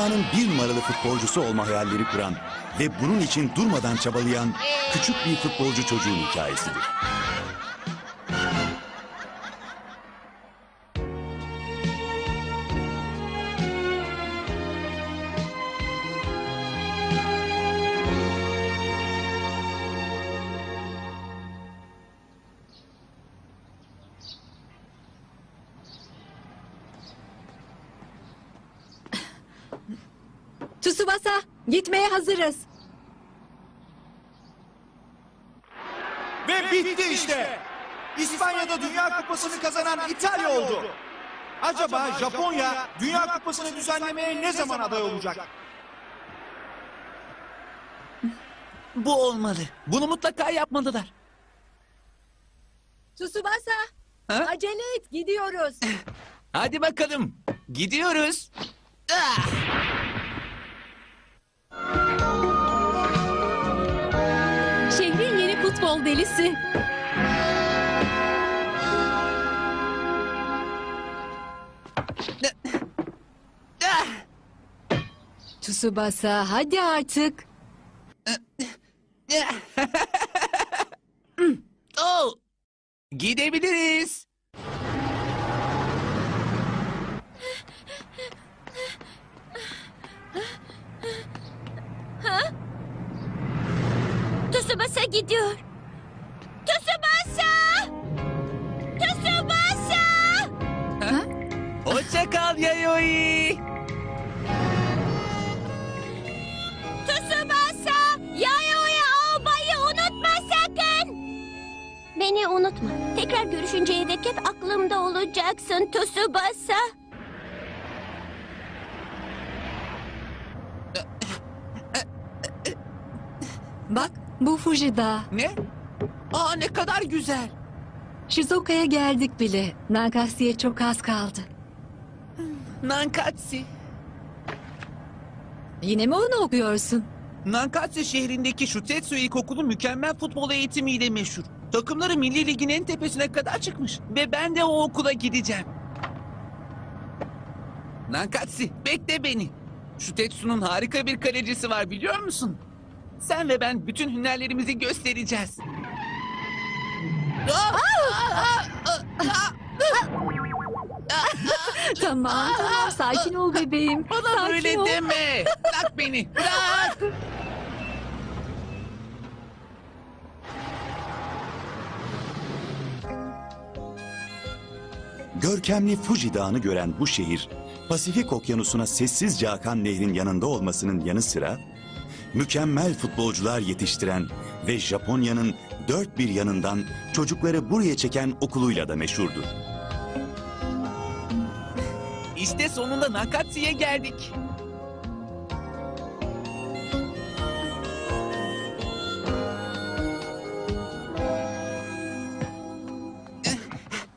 dünyanın bir numaralı futbolcusu olma hayalleri kuran ve bunun için durmadan çabalayan küçük bir futbolcu çocuğun hikayesidir. Hazırız. Ve bitti işte. İspanya'da Dünya Kupası'nı kazanan İtalya oldu. Acaba Japonya Dünya Kupası'nı düzenlemeye ne zaman aday olacak? Bu olmalı. Bunu mutlaka yapmalılar. Tsubasa Ha? acele et gidiyoruz. Hadi bakalım. Gidiyoruz. Ah! Futbol delisi. Tsubasa hadi artık. Oh! Gidebiliriz. Tsubasa gidiyor. Kal Yayoi. Tsubasa! Yayoi albayı unutma sakın! Beni unutma. Tekrar görüşünceye dek hep aklımda olacaksın Tsubasa. Bak bu Fuji Dağı. Ne? Aa ne kadar güzel. Shizoka'ya geldik bile. Nagasi'ye çok az kaldı. Nankatsi. Yine mi onu okuyorsun? Nankatsi şehrindeki Shutetsu İlkokulu mükemmel futbol eğitimiyle meşhur. Takımları Milli Lig'in en tepesine kadar çıkmış. Ve ben de o okula gideceğim. Nankatsi bekle beni. Shutetsu'nun harika bir kalecisi var biliyor musun? Sen ve ben bütün hünerlerimizi göstereceğiz. Aa! Aa! Aa! Tamam tamam sakin ol bebeğim. Bana sakin böyle ol. deme. Bırak beni. Bırak. Görkemli Fuji Dağı'nı gören bu şehir, Pasifik Okyanusu'na sessizce akan nehrin yanında olmasının yanı sıra, mükemmel futbolcular yetiştiren ve Japonya'nın dört bir yanından çocukları buraya çeken okuluyla da meşhurdur. İşte sonunda Nakatsi'ye geldik.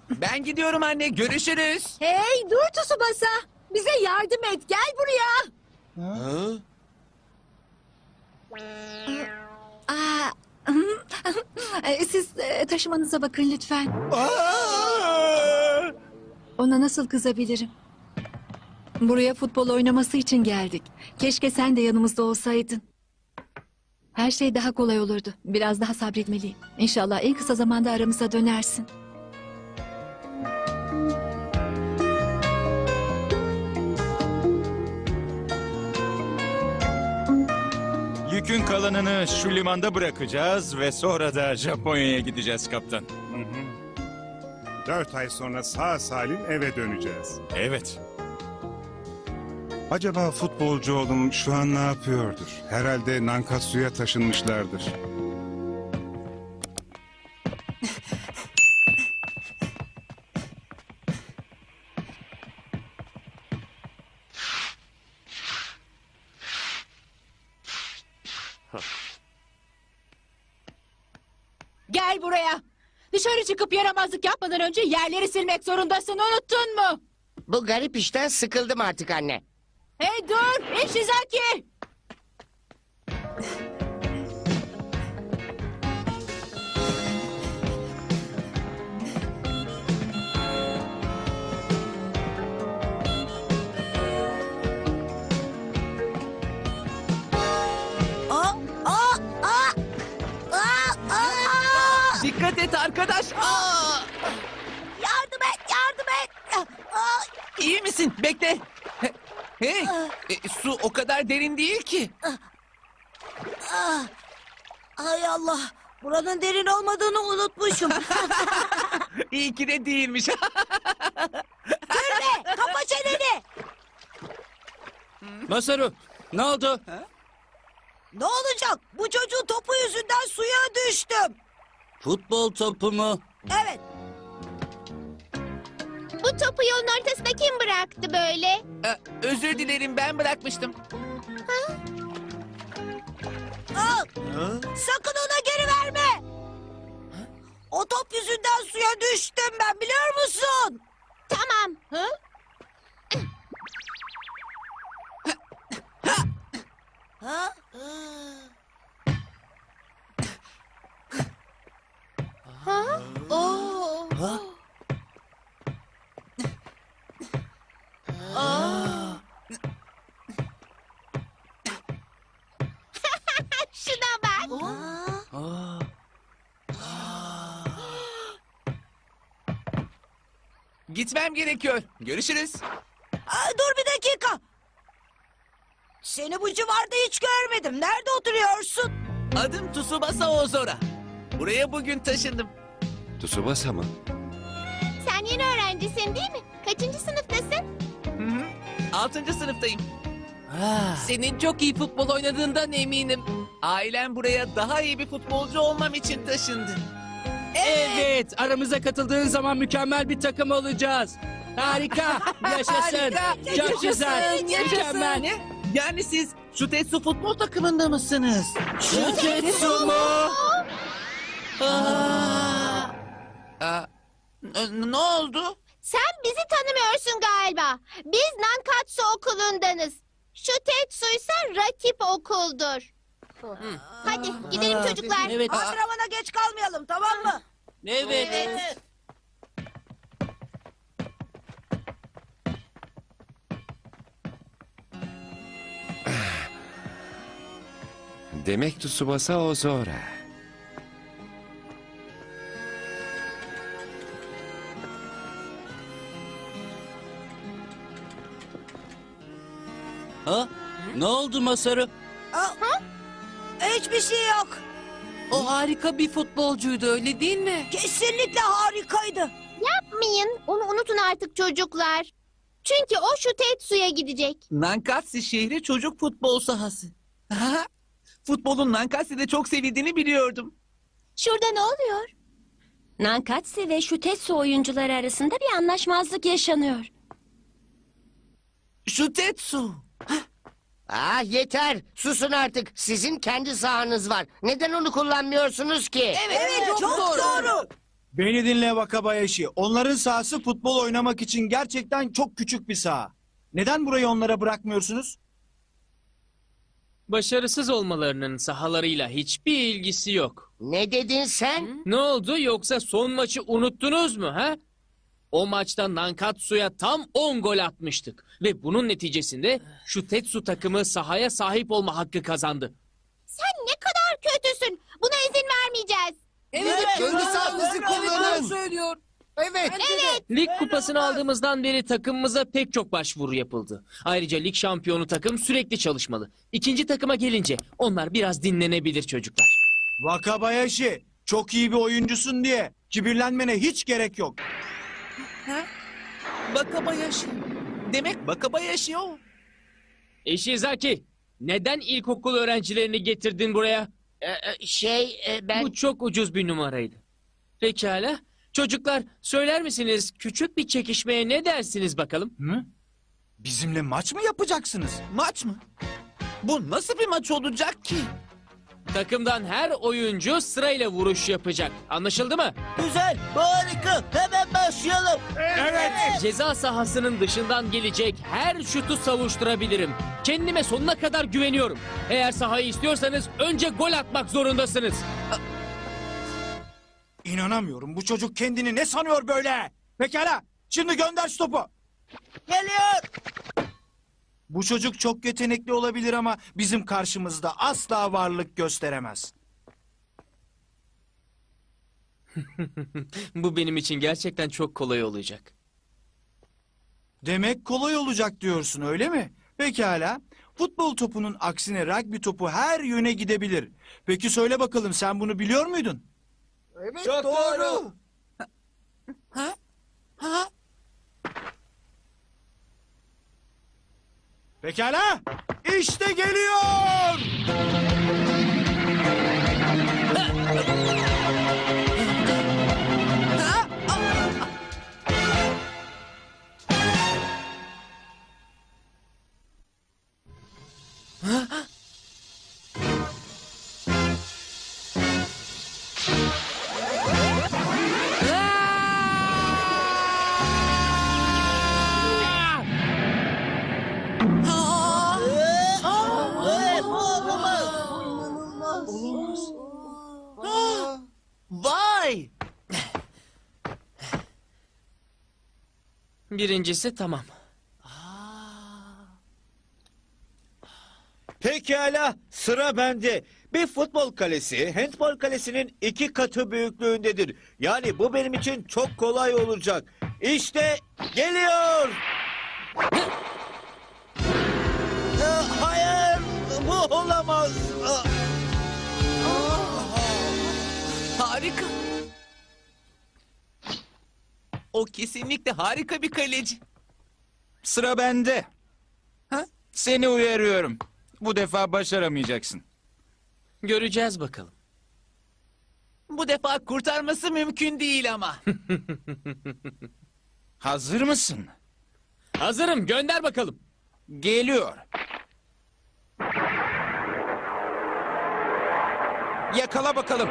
Ben gidiyorum anne. Görüşürüz. Hey dur Tsubasa. Bize yardım et gel buraya. Aa, e, Siz e, taşımanıza bakın lütfen. Ona nasıl kızabilirim? Buraya futbol oynaması için geldik. Keşke sen de yanımızda olsaydın. Her şey daha kolay olurdu. Biraz daha sabretmeliyim. İnşallah en kısa zamanda aramıza dönersin. Yükün kalanını şu limanda bırakacağız ve sonra da Japonya'ya gideceğiz kaptan. Dört ay sonra sağ salim eve döneceğiz. Evet. Acaba futbolcu oğlum şu an ne yapıyordur? Herhalde Nankatsu'ya taşınmışlardır. Gel buraya. Dışarı çıkıp yaramazlık yapmadan önce yerleri silmek zorundasın. Unuttun mu? Bu garip işten sıkıldım artık anne. Hey dur Ishizaki! Aa, ah, aa, ah, aa! Ah! Aa, aa! Dikkat et arkadaş. Aa! Yardım et yardım et! Aa! İyi misin? Bekle derin değil ki. aa. Hay Allah. Buranın derin olmadığını unutmuşum. İyi ki de değilmiş. Gülme, kapa çeneni. Masaru ne oldu? Ne olacak? Bu çocuğun topu yüzünden suya düştüm. Futbol topu mu? Evet. Bu topu yolun ortasına kim bıraktı böyle? E, Özür dilerim ben bırakmıştım. Al. Sakın ona geri verme. O top yüzünden suya düştüm ben biliyor musun? Tamam. Hı? Ha? Oo. Şuna Gitmem gerekiyor. Görüşürüz. Aa, dur bir dakika. Seni bu civarda hiç görmedim. Nerede oturuyorsun? Adım Tsubasa Ozora. Buraya bugün taşındım. Tsubasa mı? Sen yeni öğrencisin değil mi? Kaçıncı sınıftasın? Hı hı. Altıncı sınıftayım. Senin çok iyi futbol oynadığından eminim. Ailem buraya daha iyi bir futbolcu olmam için taşındı. Evet, aramıza katıldığın zaman mükemmel bir takım olacağız. Harika, yaşasın. Harika, Çok yaşasın, güzel, yaşasın. mükemmel. Ne? Yani siz Şutetsu futbol takımında mısınız? Şutetsu mu? Aa, n- ne oldu? Sen bizi tanımıyorsun galiba. Biz Nankatsu okulundanız. Şu Tetsu ise rakip okuldur. Hadi gidelim çocuklar. Evet, Antrenmana geç kalmayalım tamam mı? evet. Demek Tsubasa Ozora. Ha? Ne oldu Masaru? Aa, Hiçbir şey yok. O harika bir futbolcuydu öyle değil mi? Kesinlikle harikaydı. Yapmayın. Onu unutun artık çocuklar. Çünkü o şu Tetsu'ya gidecek. Nankatsi şehri çocuk futbol sahası. Aha, Futbolun Nankatsi'de çok sevildiğini biliyordum. Şurada ne oluyor? Nankatsi ve Şutetsu oyuncuları arasında bir anlaşmazlık yaşanıyor. Şutetsu. Ah yeter. Susun artık. Sizin kendi sahanız var. Neden onu kullanmıyorsunuz ki? Evet, çok, doğru. Beni dinle Wakabayashi. Onların sahası futbol oynamak için gerçekten çok küçük bir saha. Neden burayı onlara bırakmıyorsunuz? Başarısız olmalarının sahalarıyla hiçbir ilgisi yok. Ne dedin sen? Ne oldu yoksa son maçı unuttunuz mu ha? O maçta Nankatsu'ya tam 10 gol atmıştık. Ve bunun neticesinde şu Tetsu takımı sahaya sahip olma hakkı kazandı. Sen ne kadar kötüsün. Buna izin vermeyeceğiz. Evet, kendi sahanızı kullanın. söylüyor. Evet. Evet. Lig kupasını aldığımızdan beri takımımıza pek çok başvuru yapıldı. Ayrıca lig şampiyonu takım sürekli çalışmalı. İkinci takıma gelince onlar biraz dinlenebilir çocuklar. Wakabayashi, çok iyi bir oyuncusun diye kibirlenmene hiç gerek yok. Bakabayashi. Demek Bakabayashi o. Eşizaki, neden ilkokul öğrencilerini getirdin buraya? Ee, e, şey e, ben... Bu çok ucuz bir numaraydı. Pekala. Çocuklar söyler misiniz küçük bir çekişmeye ne dersiniz bakalım? Hı? Bizimle maç mı yapacaksınız? Maç mı? Bu nasıl bir maç olacak ki? Takımdan her oyuncu sırayla vuruş yapacak. Anlaşıldı mı? Güzel, harika. Hemen başlayalım. Ceza sahasının dışından gelecek her şutu savuşturabilirim. Kendime sonuna kadar güveniyorum. Eğer sahayı istiyorsanız önce gol atmak zorundasınız. İnanamıyorum. Bu çocuk kendini ne sanıyor böyle? Pekala. Şimdi gönder şu topu. Geliyor. Bu çocuk çok yetenekli olabilir ama bizim karşımızda asla varlık gösteremez. Bu benim için gerçekten çok kolay olacak. Demek kolay olacak diyorsun öyle mi? Pekala. Futbol topunun aksine rugby topu her yöne gidebilir. Peki söyle bakalım sen bunu biliyor muydun? Evet Çok doğru. Pekala. İşte geliyor. Vay! Birincisi tamam. Pekala sıra bende. Bir futbol kalesi handbol kalesinin iki katı büyüklüğündedir. Yani bu benim için çok kolay olacak. İşte geliyor. Aa, Hayır bu olamaz. Aa, Harika. O kesinlikle harika bir kaleci. Sıra bende. Ha? Seni uyarıyorum. Bu defa başaramayacaksın. Göreceğiz bakalım. Bu defa kurtarması mümkün değil ama. Hazır mısın? Hazırım gönder bakalım. Geliyor. Yakala bakalım.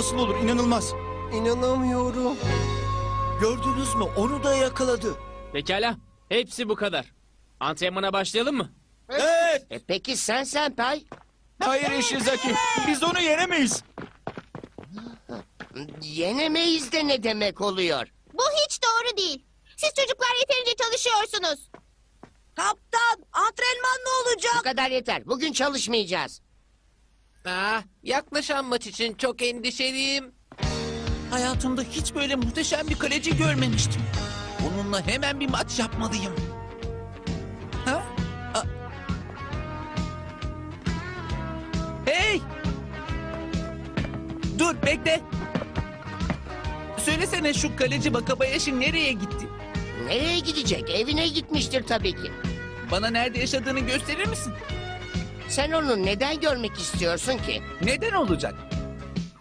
Nasıl olur inanılmaz. İnanamıyorum. Gördünüz mü onu da yakaladı. Pekala. Hepsi bu kadar. Antrenmana başlayalım mı? Evet. E peki sen Senpai? Hayır Ishizaki. Biz onu yenemeyiz. Yenemeyiz de ne demek oluyor? Bu hiç doğru değil. Siz çocuklar yeterince çalışıyorsunuz. Kaptan, antrenman ne olacak? Bu kadar yeter. Bugün çalışmayacağız. Ah, yaklaşan maç için çok endişeliyim. Hayatımda hiç böyle muhteşem bir kaleci görmemiştim. Onunla hemen bir maç yapmalıyım. Ha? A- Hey! Dur bekle. Söylesene şu kaleci Bakabayashi nereye gitti? Nereye gidecek? Evine gitmiştir tabii ki. Bana nerede yaşadığını gösterir misin? Sen onu neden görmek istiyorsun ki? Neden olacak?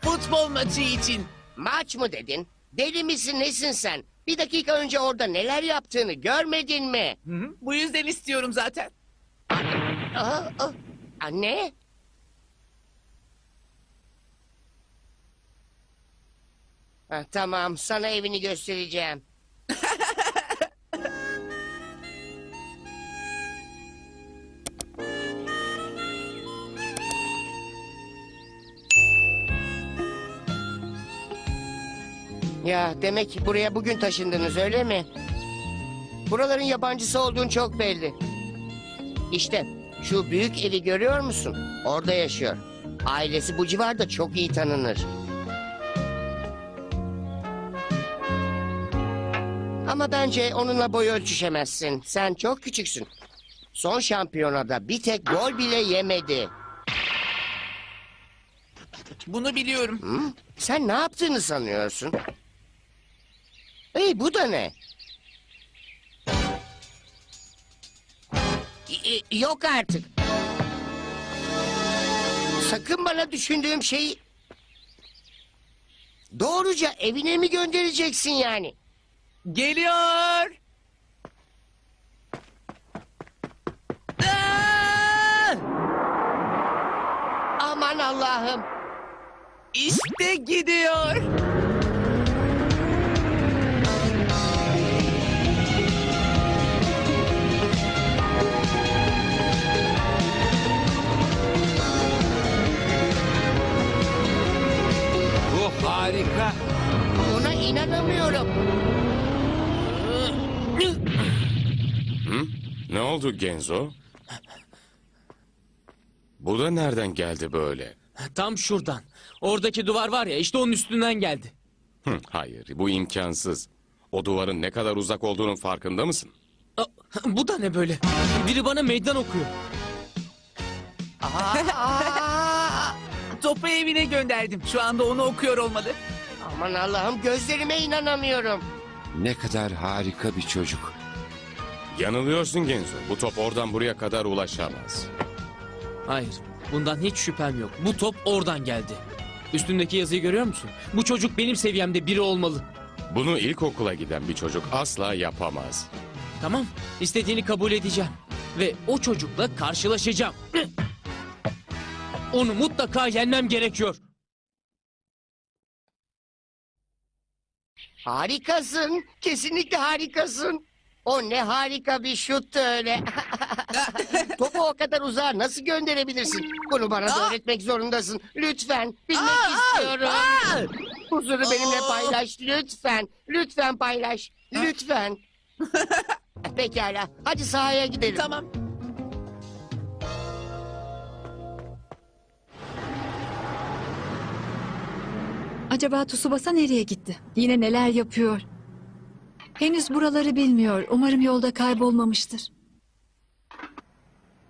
Futbol maçı için. Maç mı dedin? Deli misin nesin sen? Bir dakika önce orada neler yaptığını görmedin mi? Hı hı, Bu yüzden istiyorum zaten. Aa, aa. Anne? Ha, tamam sana evini göstereceğim. Ya demek buraya bugün taşındınız öyle mi? Buraların yabancısı olduğun çok belli. İşte şu büyük evi görüyor musun? Orada yaşıyor. Ailesi bu civarda çok iyi tanınır. Ama bence onunla boy ölçüşemezsin. Sen çok küçüksün. Son şampiyonada bir tek gol bile yemedi. Bunu biliyorum. Hı? Sen ne yaptığını sanıyorsun? Hey bu da ne? Y- Yok artık. Sakın bana düşündüğüm şeyi... Doğruca evine mi göndereceksin yani? Geliyor. Aa! Aman Allah'ım. İşte gidiyor. İnanamıyorum. Ne oldu Genzo? Bu da nereden geldi böyle? Tam şuradan. Oradaki duvar var ya işte onun üstünden geldi. Hı, hayır, bu imkansız. O duvarın ne kadar uzak olduğunun farkında mısın? Aa, Bu da ne böyle? Biri bana meydan okuyor. Topu evine gönderdim. Şu anda onu okuyor olmalı. Aman Allah'ım gözlerime inanamıyorum. Ne kadar harika bir çocuk. Yanılıyorsun Genzo. Bu top oradan buraya kadar ulaşamaz. Hayır, bundan hiç şüphem yok. Bu top oradan geldi. Üstündeki yazıyı görüyor musun? Bu çocuk benim seviyemde biri olmalı. Bunu ilkokula giden bir çocuk asla yapamaz. Tamam, istediğini kabul edeceğim. Ve o çocukla karşılaşacağım. Onu mutlaka yenmem gerekiyor. Harikasın. Kesinlikle harikasın. O ne harika bir şuttu öyle. Topu o kadar uzağa nasıl gönderebilirsin? Bunu bana da öğretmek zorundasın. Lütfen. Bilmek istiyorum. Huzuru benimle paylaş. Lütfen. Lütfen paylaş. Lütfen. Pekala. Hadi sahaya gidelim. Tamam. Acaba Tsubasa nereye gitti? Yine neler yapıyor? Henüz buraları bilmiyor. Umarım yolda kaybolmamıştır.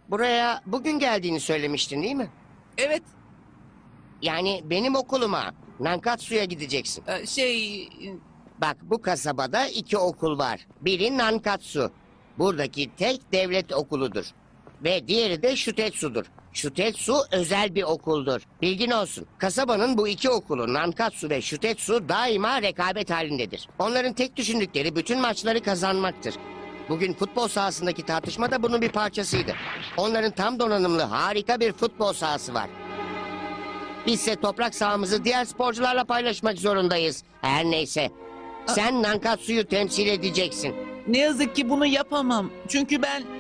Buraya bugün geldiğini söylemiştin değil mi? Evet. Yani benim okuluma. Nankatsu'ya gideceksin. e, Şey... Bak bu kasabada iki okul var. Biri Nankatsu. Buradaki tek devlet okuludur. Ve diğeri de Şutetsu'dur. Şutetsu özel bir okuldur. Bilgin olsun. Kasabanın bu iki okulu Nankatsu ve Şutetsu daima rekabet halindedir. Onların tek düşündükleri bütün maçları kazanmaktır. Bugün futbol sahasındaki tartışma da bunun bir parçasıydı. Onların tam donanımlı harika bir futbol sahası var. Bizse toprak sahamızı diğer sporcularla paylaşmak zorundayız. Her neyse. Sen Nankatsu'yu temsil edeceksin. Ne yazık ki bunu yapamam. Çünkü ben...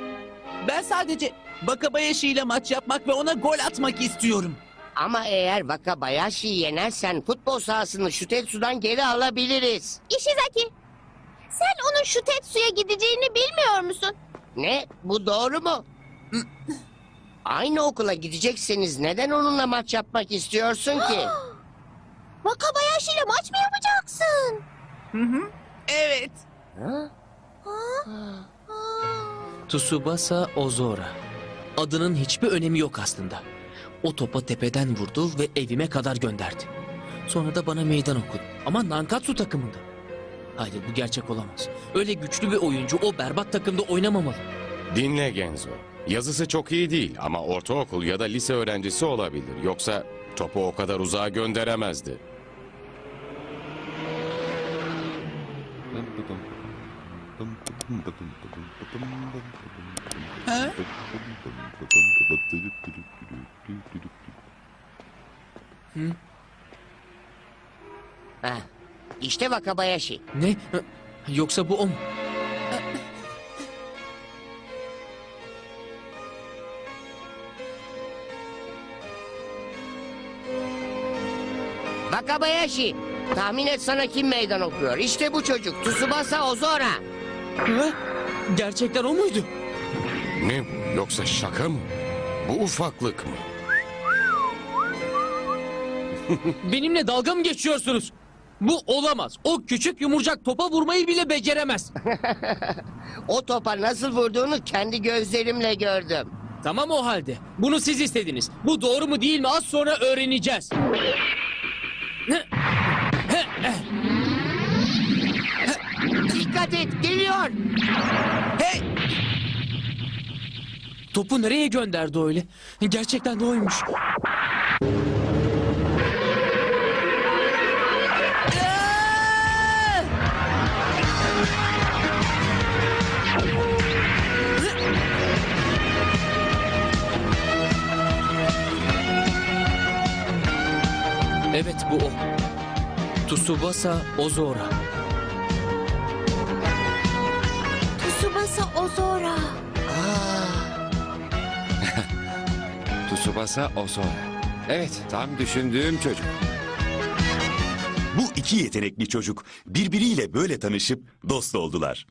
Ben sadece Bakabayashi ile maç yapmak ve ona gol atmak istiyorum. Ama eğer Wakabayashi'yi yenersen futbol sahasını Şutetsu'dan geri alabiliriz. Ishizaki, sen onun şu Tetsu'ya gideceğini bilmiyor musun? Ne? Bu doğru mu? Aynı okula gidecekseniz neden onunla maç yapmak istiyorsun ki? Wakabayashi ile maç mı yapacaksın? Hı hı. Evet. Ha? Tsubasa Ozora. Adının hiçbir önemi yok aslında. O topa tepeden vurdu ve evime kadar gönderdi. Sonra da bana meydan okudu. Ama Nankatsu takımında. Hayır bu gerçek olamaz. Öyle güçlü bir oyuncu o berbat takımda oynamamalı. Dinle Genzo. Yazısı çok iyi değil ama ortaokul ya da lise öğrencisi olabilir. Yoksa topu o kadar uzağa gönderemezdi. Ha? Ha. İşte Wakabayashi. Ne? Yoksa bu o mu? Wakabayashi. Tahmin et sana kim meydan okuyor? İşte bu çocuk. Tsubasa Ozora. Ha? Gerçekten o muydu? Ne? Yoksa şaka mı? Bu ufaklık mı? Benimle dalga mı geçiyorsunuz? Bu olamaz. O küçük yumurcak topa vurmayı bile beceremez. O topa nasıl vurduğunu kendi gözlerimle gördüm. Tamam o halde. Bunu siz istediniz. Bu doğru mu değil mi az sonra öğreneceğiz. Dikkat et geliyor. Hey! Topu nereye gönderdi öyle? Gerçekten de oymuş. Evet bu o. Tsubasa Ozora. Ozora. Tsubasa Ozora. Evet, tam düşündüğüm çocuk. Bu iki yetenekli çocuk birbiriyle böyle tanışıp dost oldular.